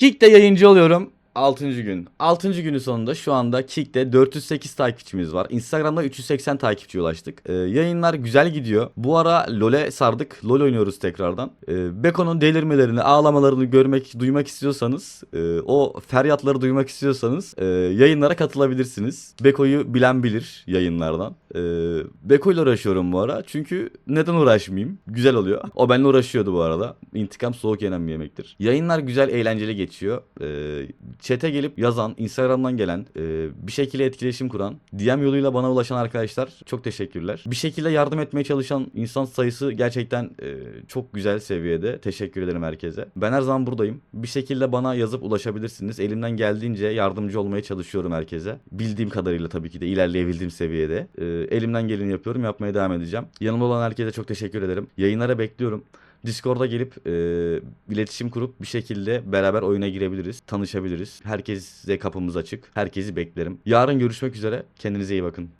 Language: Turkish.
Kick'te yayıncı oluyorum. 6. gün. 6. günü sonunda şu anda Kick'te 408 takipçimiz var. Instagram'da 380 takipçiye ulaştık. Ee, yayınlar güzel gidiyor. Bu ara LoL'e sardık. LoL oynuyoruz tekrardan. Ee, Beko'nun delirmelerini, ağlamalarını görmek, duymak istiyorsanız, e, o feryatları duymak istiyorsanız e, yayınlara katılabilirsiniz. Beko'yu bilen bilir yayınlardan. Ee, Beko uğraşıyorum bu ara. Çünkü neden uğraşmayayım? Güzel oluyor. O benimle uğraşıyordu bu arada. İntikam soğuk yenen bir yemektir. Yayınlar güzel, eğlenceli geçiyor. Ee, chat'e gelip yazan, Instagram'dan gelen, e, bir şekilde etkileşim kuran, DM yoluyla bana ulaşan arkadaşlar çok teşekkürler. Bir şekilde yardım etmeye çalışan insan sayısı gerçekten e, çok güzel seviyede. Teşekkür ederim herkese. Ben her zaman buradayım. Bir şekilde bana yazıp ulaşabilirsiniz. Elimden geldiğince yardımcı olmaya çalışıyorum herkese. Bildiğim kadarıyla tabii ki de ilerleyebildiğim seviyede. E, elimden geleni yapıyorum. Yapmaya devam edeceğim. Yanımda olan herkese çok teşekkür ederim. Yayınlara bekliyorum. Discord'a gelip e, iletişim kurup bir şekilde beraber oyuna girebiliriz, tanışabiliriz. Herkese kapımız açık. Herkesi beklerim. Yarın görüşmek üzere. Kendinize iyi bakın.